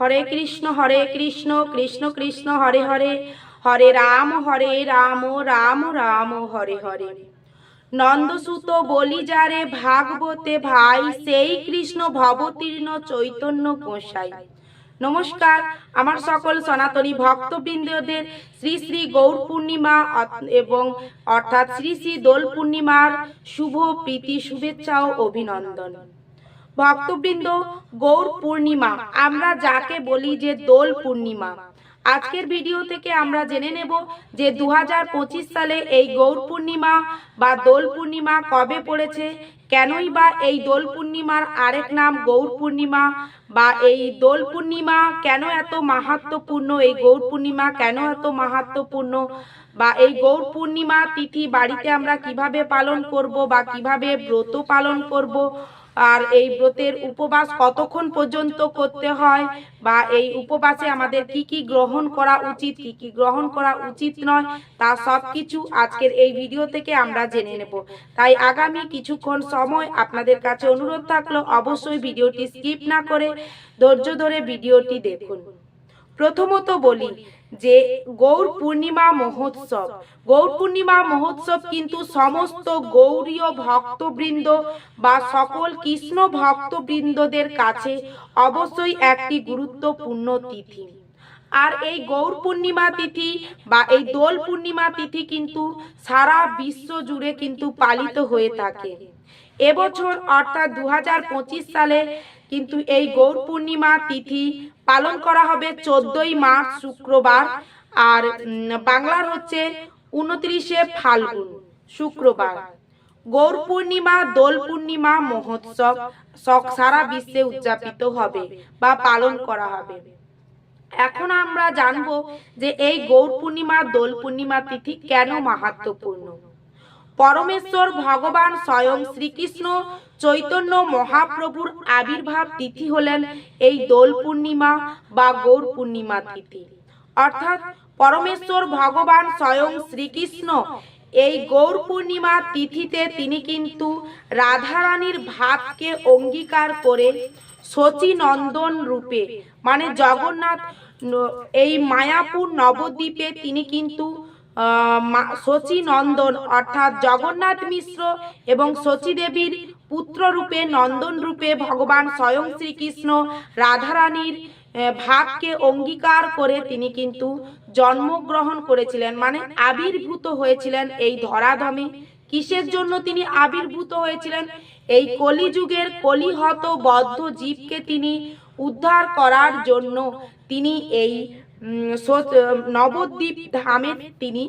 হরে কৃষ্ণ হরে কৃষ্ণ কৃষ্ণ কৃষ্ণ, হরে হরে। হরে রাম হরে রাম রাম রাম, হরে হরে। নন্দসুত বলি যারে, ভাগবতে ভাই, সেই কৃষ্ণ ভবতীর্ণ চৈতন্য গোসাই। নমস্কার, আমার সকল সনাতনী ভক্তবৃন্দদের শ্রী শ্রী গৌর পূর্ণিমা এবং অর্থাৎ শ্রী শ্রী দোল পূর্ণিমার শুভ প্রীতি, শুভেচ্ছা ও অভিনন্দন। ভক্তবৃন্দ, গৌর পূর্ণিমা, আমরা যাকে বলি যে দোল পূর্ণিমা। আজকের ভিডিও থেকে আমরা জেনে নেব যে দু হাজার পঁচিশ সালে এই গৌর পূর্ণিমা বা দোল পূর্ণিমা কবে পড়েছে, কেনই বা এই দোল পূর্ণিমার আরেক নাম গৌর পূর্ণিমা বা এই দোল পূর্ণিমা কেন এত মাহাত্মপূর্ণ, এই গৌর পূর্ণিমা কেন এত মাহাত্মপূর্ণ বা এই গৌর পূর্ণিমা তিথি বাড়িতে আমরা কীভাবে পালন করব বা কীভাবে ব্রত পালন করব আর এই ব্রতের উপবাস কতক্ষণ পর্যন্ত করতে হয়? বা এই উপবাসে আমাদের কি কি গ্রহণ করা উচিত, কি কি গ্রহণ করা উচিত নয়, তা সব কিছু আজকের এই ভিডিও থেকে আমরা জেনে নেব। তাই আগামী কিছুক্ষণ সময় আপনাদের কাছে অনুরোধ থাকল, অবশ্যই ভিডিওটি স্কিপ না করে ধৈর্য ধরে ভিডিওটি দেখুন। প্রথমত বলি যে গৌর পূর্ণিমা মহোৎসব। গৌর পূর্ণিমা মহোৎসব কিন্তু সমস্ত গৌরীয় ভক্তবৃন্দ বা সকল কৃষ্ণ ভক্তবৃন্দদের কাছে অবশ্যই একটি গুরুত্বপূর্ণ তিথি। আর এই গৌর পূর্ণিমা তিথি বা এই দোল পূর্ণিমা তিথি কিন্তু সারা বিশ্ব জুড়ে কিন্তু পালিত হয়ে থাকে। এবছর অর্থাৎ দু হাজার পঁচিশ সালে কিন্তু এই গৌর পূর্ণিমা তিথি পালন করা হবে চোদ্দই মার্চ শুক্রবার আর বাংলার হচ্ছে উনত্রিশে ফাল্গুন শুক্রবার। গৌর পূর্ণিমা, দোল পূর্ণিমা, মহোৎসব সারা বিশ্বে উদযাপিত হবে বা পালন করা হবে। এখন আমরা জানব যে এই গৌর পূর্ণিমা, দোল পূর্ণিমা তিথি কেন মাহাত্মপূর্ণ? পরমেশ্বর ভগবান স্বয়ং শ্রীকৃষ্ণ চৈতন্য মহাপ্রভুর আবির্ভাব তিথি হলেন এই দোল পূর্ণিমা বা গৌর পূর্ণিমা তিথি। অর্থাৎ পরমেশ্বর ভগবান স্বয়ং শ্রীকৃষ্ণ এই গৌর পূর্ণিমা তিথিতে তিনি কিন্তু রাধারানীর ভাবকে অঙ্গীকার করে শচী নন্দন রূপে মানে জগন্নাথ এই মায়াপুর নবদ্বীপে তিনি কিন্তু আহ, মা- শচী নন্দন অর্থাৎ জগন্নাথ মিশ্র এবং শচী দেবীর পুত্র রূপে নন্দন রূপে ভগবান স্বয়ং শ্রীকৃষ্ণ রাধারানীর ভাবকে অঙ্গীকার করে তিনি কিন্তু জন্মগ্রহণ করেছিলেন মানে আবির্ভূত হয়েছিলেন এই ধরাধামে। কিসের জন্য তিনি আবির্ভূত হয়েছিলেন? এই কলিযুগের কলিহত বদ্ধ জীবকে তিনি উদ্ধার করার জন্য তিনি এই নবদ্বীপ ধামে তিনি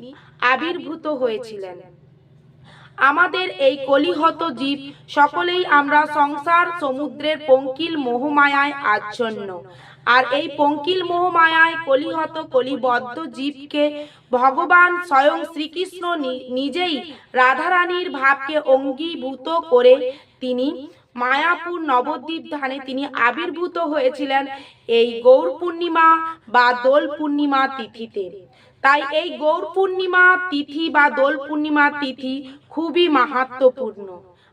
আবির্ভূত হয়েছিলেন। আমাদের এই কলিহত জীব সকলেই আমরা সংসার সমুদ্রের পঙ্কিল মোহমায়ায় আচ্ছন্ন। আর এই পঙ্কিল মোহমায়ায় কলিহত কলিবদ্ধ জীবকে ভগবান স্বয়ং শ্রীকৃষ্ণ নিজেই রাধারানীর ভাবকে অঙ্গীভূত করে তিনি মায়াপুর নবদ্বীপ ধানে তিনি আবির্ভূত হয়েছিলেন এই গৌর পূর্ণিমা বা দোল পূর্ণিমা তিথিতে। তাই এই গৌর পূর্ণিমা তিথি বা দোল পূর্ণিমা তিথি খুবই মাহাত্মপূর্ণ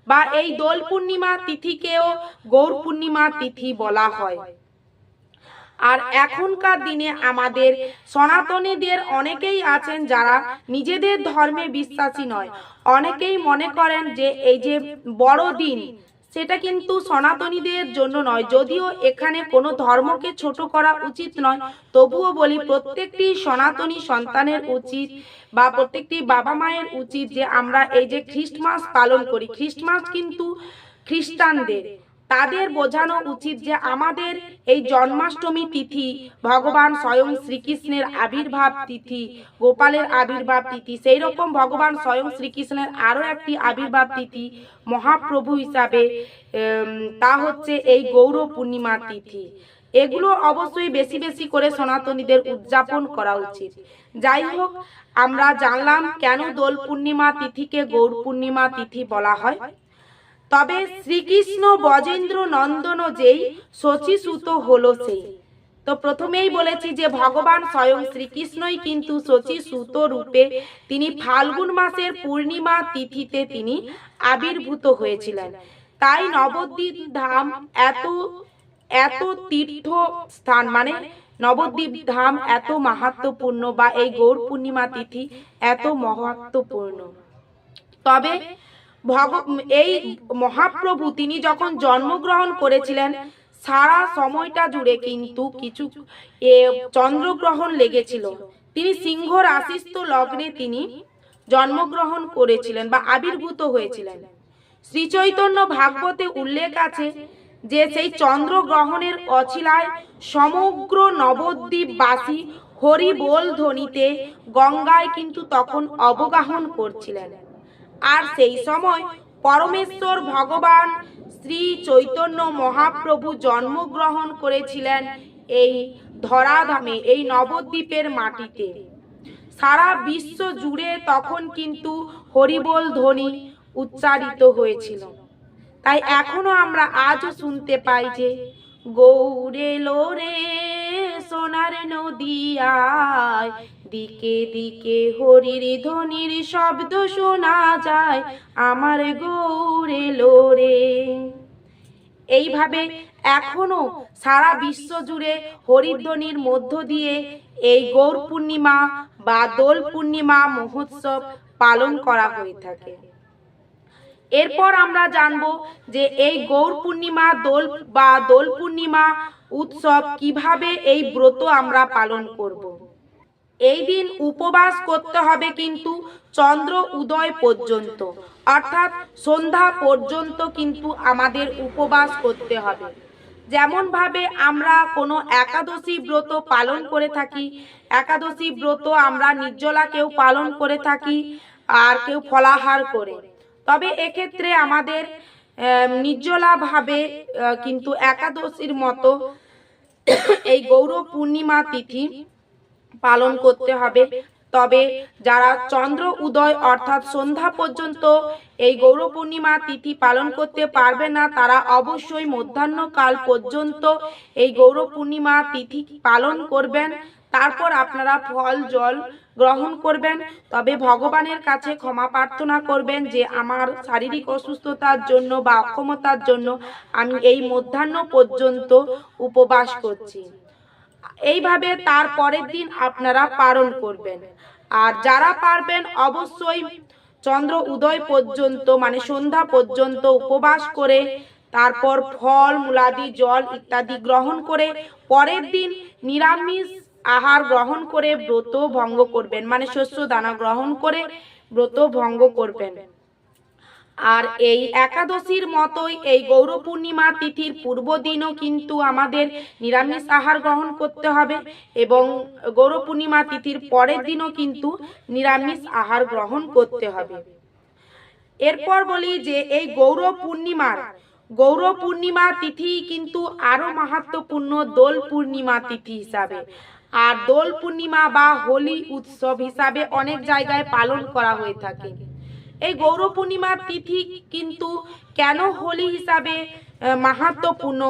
বা এই দোল পূর্ণিমা তিথিকেও গৌর পূর্ণিমা তিথি বলা হয়। আর এখনকার দিনে আমাদের সনাতনীদের অনেকেই আছেন যারা নিজেদের ধর্মে বিশ্বাসী নয়। অনেকেই মনে করেন যে এই যে বড়দিন সেটা কিন্তু সনাতনীদের জন্য নয়। যদিও এখানে কোনো ধর্মকে ছোট করা উচিত নয়, তবুও বলি প্রত্যেকটি সনাতনী সন্তানের উচিত বা প্রত্যেকটি বাবা মায়ের উচিত যে আমরা এই যে খ্রিস্টমাস পালন করি। খ্রিস্টমাস কিন্তু খ্রিস্টানদের। তাদের বোঝানো উচিত যে আমাদের এই জন্মাষ্টমী তিথি ভগবান স্বয়ং শ্রীকৃষ্ণের আবির্ভাব তিথি, গোপালের আবির্ভাব তিথি। সেই রকম ভগবান স্বয়ং শ্রীকৃষ্ণের আরও একটি আবির্ভাব তিথি মহাপ্রভু হিসাবে তা হচ্ছে এই গৌর পূর্ণিমা তিথি। এগুলো অবশ্যই বেশি বেশি করে সনাতনীদের উদযাপন করা উচিত। যাই হোক, আমরা জানলাম কেন দোল পূর্ণিমা তিথিকে গৌর পূর্ণিমা তিথি বলা হয়। তবে শ্রীকৃষ্ণ বজেন্দ্র নন্দন যেই শচীসূত হলো সেই তো প্রথমেই বলেছি যে ভগবান স্বয়ং শ্রীকৃষ্ণই কিন্তু শচীসূত রূপে তিনি ফাল্গুন মাসের পূর্ণিমা তিথিতে তিনি আবির্ভূত হয়েছিলেন। তাই নবদ্বীপ ধাম এত এত তীর্থ স্থান মানে নবদ্বীপ ধাম এত মাহাত্মপূর্ণ বা এই গৌর পূর্ণিমা তিথি এত মহাত্মপূর্ণ। তবে ভগ এই মহাপ্রভু তিনি যখন জন্মগ্রহণ করেছিলেন, সারা সময়টা জুড়ে কিন্তু কিছু চন্দ্রগ্রহণ লেগেছিল। তিনি সিংহ রাশিস্থ লগ্নে তিনি জন্মগ্রহণ করেছিলেন বা আবির্ভূত হয়েছিলেন। শ্রী চৈতন্য ভাগবতে উল্লেখ আছে যে, সেই চন্দ্রগ্রহণের অছিলায় সমগ্র নবদ্বীপবাসী হরি বল ধ্বনিতে গঙ্গায় কিন্তু তখন অবগাহন করছিলেন। আর সেই সময় পরমেশ্বর ভগবান শ্রী চৈতন্য মহাপ্রভু জন্মগ্রহণ করেছিলেন এই ধরাধামে, এই নবদ্বীপের মাটিতে। সারা বিশ্ব জুড়ে তখন কিন্তু হরিবোল ধ্বনি উচ্চারিত হয়েছিল। তাই এখনও আমরা আজও শুনতে পাই যে, গৌরে লোরে সোনার নদিয়ায়। দিকে দিকে হরির ধ্বনির শব্দ শোনা যায়, আমার গৌরে লোরে এইভাবে এখনও সারা বিশ্ব জুড়ে হরিধ্বনির মধ্য দিয়ে এই গৌর পূর্ণিমা বা দোল পূর্ণিমা মহোৎসব পালন করা হয়ে থাকে। এরপর আমরা জানব যে এই গৌর পূর্ণিমা, দোল বা দোল পূর্ণিমা উৎসব কীভাবে এই ব্রত আমরা পালন করব। এই দিন উপবাস করতে হবে কিন্তু চন্দ্র উদয় পর্যন্ত, অর্থাৎ সন্ধ্যা পর্যন্ত কিন্তু আমাদের উপবাস করতে হবে যেমন ভাবে আমরা কোনো একাদশী ব্রত পালন করে থাকি, একাদশী ব্রত আমরা নির্জলা কেউ পালন করে থাকি আর কেউ ফলাহার করে তবে এক্ষেত্রে আমাদের নির্জলাভাবে কিন্তু একাদশীর মতো এই গৌর পূর্ণিমা তিথি পালন করতে হবে। তবে যারা চন্দ্র উদয় অর্থাৎ সন্ধ্যা পর্যন্ত এই গৌর পূর্ণিমা তিথি পালন করতে পারবে না, তারা অবশ্যই মধ্যাহ্নকাল পর্যন্ত এই গৌর পূর্ণিমা তিথি পালন করবেন। তারপর আপনারা ফল, জল গ্রহণ করবেন, তবে ভগবানের কাছে ক্ষমা প্রার্থনা করবেন যে আমার শারীরিক অসুস্থতার জন্য বা অক্ষমতার জন্য আমি এই মধ্যাহ্ন পর্যন্ত উপবাস করছি। এইভাবে তার পরের দিন আপনারা পালন করবেন। আর যারা পারবেন অবশ্যই চন্দ্র উদয় পর্যন্ত মানে সন্ধ্যা পর্যন্ত উপবাস করে, তারপর ফল, মূলাদি, জল ইত্যাদি গ্রহণ করে, পরের দিন নিরামিষ আহার গ্রহণ করে ব্রত ভঙ্গ করবেন। মানে শস্য দানা গ্রহণ করে ব্রত ভঙ্গ করবেন। আর এই একাদশীর মতোই এই গৌর পূর্ণিমা তিথির পূর্ব দিনও কিন্তু আমাদের নিরামিষ আহার গ্রহণ করতে হবে এবং গৌর পূর্ণিমা তিথির পরের দিনও কিন্তু নিরামিষ আহার গ্রহণ করতে হবে। এরপর বলি যে এই গৌর পূর্ণিমার, গৌর পূর্ণিমা তিথি কিন্তু আরও মাহাত্মপূর্ণ দোল পূর্ণিমা তিথি হিসাবে। আর দোল পূর্ণিমা বা হোলি উৎসব হিসাবে অনেক জায়গায় পালন করা হয়ে থাকে। এই গৌর পূর্ণিমা তিথি কিন্তু কেন হোলি হিসাবে মাহাত্মপূর্ণ?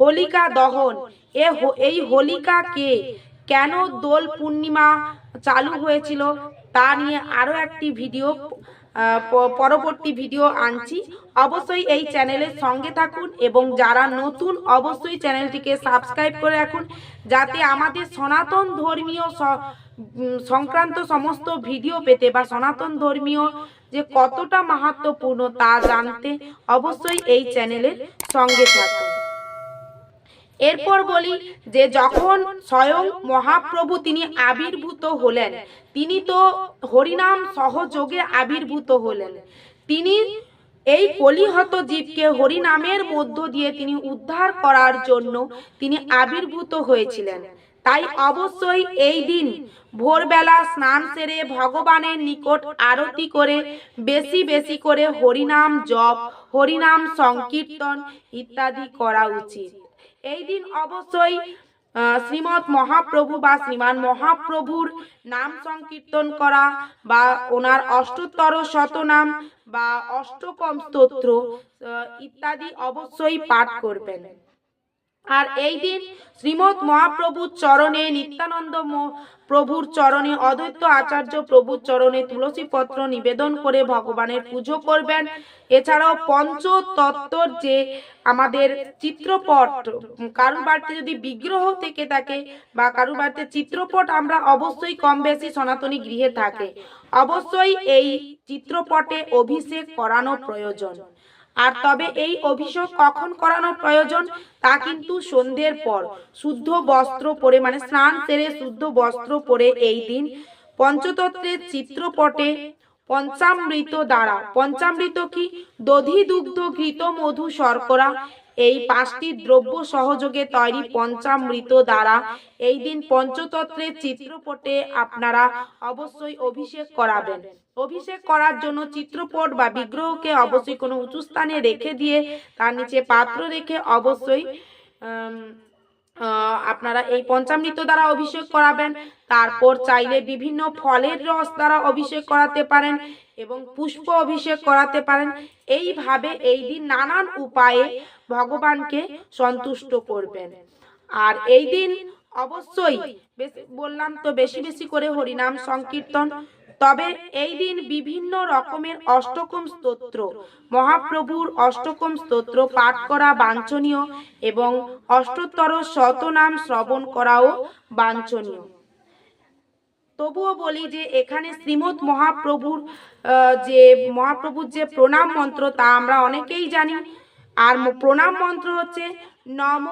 হোলিকা দহন। এ এই হোলিকা কে কেন দোল পূর্ণিমা চালু হয়েছিল তা নিয়ে আরও একটি ভিডিও পরবর্তী ভিডিও আনছি। অবশ্যই এই চ্যানেলের সঙ্গে থাকুন এবং যারা নতুন, অবশ্যই চ্যানেলটিকে সাবস্ক্রাইব করে রাখুন, যাতে আমাদের সনাতন ধর্মীয় সংক্রান্ত সমস্ত ভিডিও পেতে বা সনাতন ধর্মীয় যে কতটা মাহাত্মপূর্ণ তা জানতে অবশ্যই এই চ্যানেলের সঙ্গে থাকুন। এরপর বলি যে যখন স্বয়ং মহাপ্রভু তিনি আবির্ভূত হলেন, তিনি তো হরিনাম সহযোগে আবির্ভূত হলেন। তিনি এই কলিহত জীবকে হরিনামের মধ্য দিয়ে তিনি উদ্ধার করার জন্য তিনি আবির্ভূত হয়েছিলেন। তাই অবশ্যই এই দিন ভোরবেলা স্নান সেরে ভগবানের নিকট আরতি করে বেশি বেশি করে হরিনাম জপ, হরিনাম সংকীর্তন ইত্যাদি করা উচিত। এই দিন অবশ্যই শ্রীমৎ মহাপ্রভু বা শ্রীমান মহাপ্রভুর নাম সংকীর্তন করা বা ওনার অষ্টোত্তর শতনাম বা অষ্টকম স্তোত্র ইত্যাদি অবশ্যই পাঠ করবেন। আর এই দিন শ্রীমৎ মহাপ্রভুর চরণে নিত্যানন্দ প্রভুর চরণে অদ্বৈত আচার্য প্রভুর চরণে তুলসী পত্র নিবেদন করে ভগবানের পুজো করবেন। এছাড়াও পঞ্চতত্ত্বর যে আমাদের চিত্রপট, কারুর বাড়িতে যদি বিগ্রহ থেকে থাকে বা কারুর বাড়িতে চিত্রপট, আমরা অবশ্যই কম বেশি সনাতনী গৃহে থাকে। অবশ্যই এই চিত্রপটে অভিষেক করানো প্রয়োজন। আর তবে এই অভিষেক কখন করানো প্রয়োজন, তা কিন্তু সন্ধ্যের পর। শুদ্ধ বস্ত্র পরে মানে স্নান সেরে শুদ্ধ বস্ত্র পরে এই দিন পঞ্চতত্ত্বের চিত্রপটে পঞ্চামৃত দ্বারা। পঞ্চামৃত কি? দধি দুগ্ধ ঘৃত মধু শর্করা। এই পাঁচটি দ্রব্য সহযোগে তৈরি পঞ্চামৃত দ্বারা এই দিন পঞ্চতত্ত্বের চিত্রপটে আপনারা অবশ্যই অভিষেক করাবেন। অভিষেক করার জন্য চিত্রপট বা বিগ্রহকে অবশ্যই কোনো উঁচু স্থানে রেখে দিয়ে তার নিচে পাত্র রেখে অবশ্যই আপনারা এই পঞ্চামৃত দ্বারা অভিষেক করাবেন। তারপর চাইলে বিভিন্ন ফলের রস দ্বারা অভিষেক করাতে পারেন এবং পুষ্প অভিষেক করাতে পারেন। এইভাবে এই দিন নানান উপায়ে ভগবানকে সন্তুষ্ট করবেন। আর এই দিন অবশ্যই বললাম তো, বেশি বেশি করে হরিনাম সংকীর্তন তবে এই দিন বিভিন্ন রকমের অষ্টকম স্তোত্র, মহাপ্রভুর অষ্টকম স্তোত্র পাঠ করা বাঞ্ছনীয় এবং অষ্টোত্তর শতনাম শ্রবণ করাও বাঞ্ছনীয়। তবুও বলি যে এখানে শ্রীমৎ মহাপ্রভুর যে মহাপ্রভুর যে প্রণাম মন্ত্র তা আমরা অনেকেই জানি। আর প্রণাম মন্ত্র হচ্ছে, নম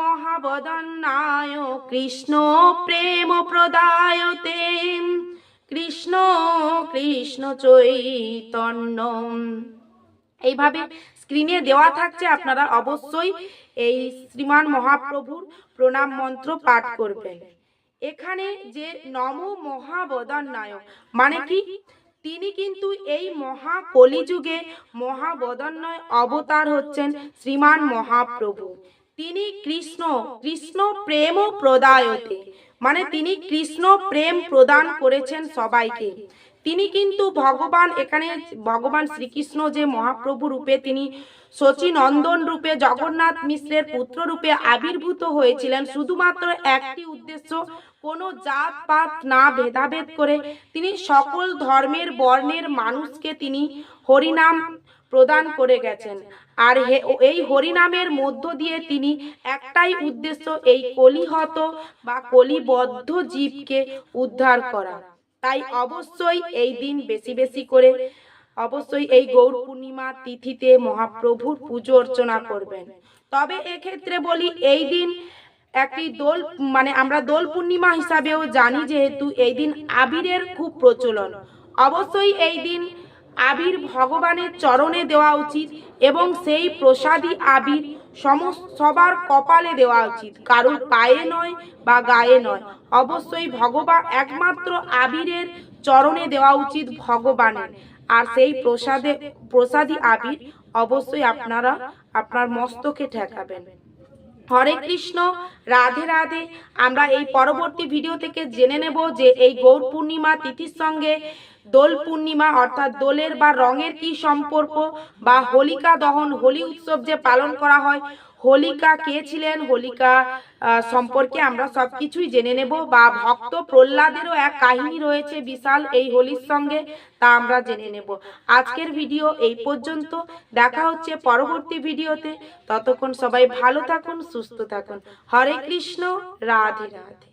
মহাবদন্নায় কৃষ্ণ প্রেম প্রদায়তে। কৃষ্ণ কৃষ্ণ চৈতন্য। এইভাবে স্ক্রিনে দেওয়া থাকছে, আপনারা অবশ্যই এই শ্রীমান মহাপ্রভুর প্রণাম মন্ত্র পাঠ করবেন। এখানে যে নম মহাবদন্নায় মানে কি? তিনি কিন্তু এই মহা কলিযুগে মহাবদন্নয় অবতার হচ্ছেন শ্রীমান মহাপ্রভু। তিনি কৃষ্ণ কৃষ্ণ প্রেম প্রদায়তে মানে তিনি কৃষ্ণ প্রেম প্রদান করেছেন সবাইকে। তিনি কিন্তু ভগবান এখানে ভগবান শ্রীকৃষ্ণ যে মহাপ্রভু রূপে তিনি শচীনন্দন রূপে, জগন্নাথ মিশ্রের পুত্র রূপে আবির্ভূত হয়েছিলেন। শুধুমাত্র একটি উদ্দেশ্য, কোনো জাত পাত না ভেদাভেদ করে তিনি সকল ধর্মের বর্ণের মানুষকে তিনি হরিনাম প্রদান করে গেছেন। আর এই হরিনামের মধ্য দিয়ে তিনি একটাই উদ্দেশ্য, এই কলিহত বা কলিবদ্ধ জীবকে উদ্ধার করা। তাই অবশ্যই এই দিন বেশি বেশি করে অবশ্যই এই গৌর পূর্ণিমা তিথিতে মহাপ্রভুর পুজো অর্চনা করবেন। তবে এক্ষেত্রে বলি, এই দিন একটি দোল মানে আমরা দোল পূর্ণিমা হিসাবেও জানি যেহেতু এই দিন আবিরের খুব প্রচলন। অবশ্যই এই দিন আবির ভগবানের চরণে দেওয়া উচিত। এবং সেই প্রসাদী আবির সমস্ত সবার কপালে দেওয়া উচিত। কারোর পায়ে নয় বা গায়ে নয়। অবশ্যই ভগবান একমাত্র আবিরের চরণে দেওয়া উচিত ভগবানের। আর সেই প্রসাদে, প্রসাদী আবির অবশ্যই আপনারা আপনার মস্তকে ঠেকাবেন। হরে কৃষ্ণ, রাধে রাধে। আমরা এই পরবর্তী ভিডিও থেকে জেনে নেব যে এই গৌর পূর্ণিমা তিথির সঙ্গে দোল পূর্ণিমা অর্থাৎ দোলের বা রঙের কি সম্পর্ক বা হোলিকা দহন, হোলি উৎসব যে পালন করা হয়, হোলিকা কে ছিলেন? হোলিকা সম্পর্কে আমরা সব কিছুই জেনে নেব বা ভক্ত প্রহ্লাদেরও এক কাহিনী রয়েছে বিশাল এই হোলির সঙ্গে, তা আমরা জেনে নেব। আজকের ভিডিও এই পর্যন্ত। দেখা হচ্ছে পরবর্তী ভিডিওতে। ততক্ষণ সবাই ভালো থাকুন, সুস্থ থাকুন। হরে কৃষ্ণ, রাধে রাধে।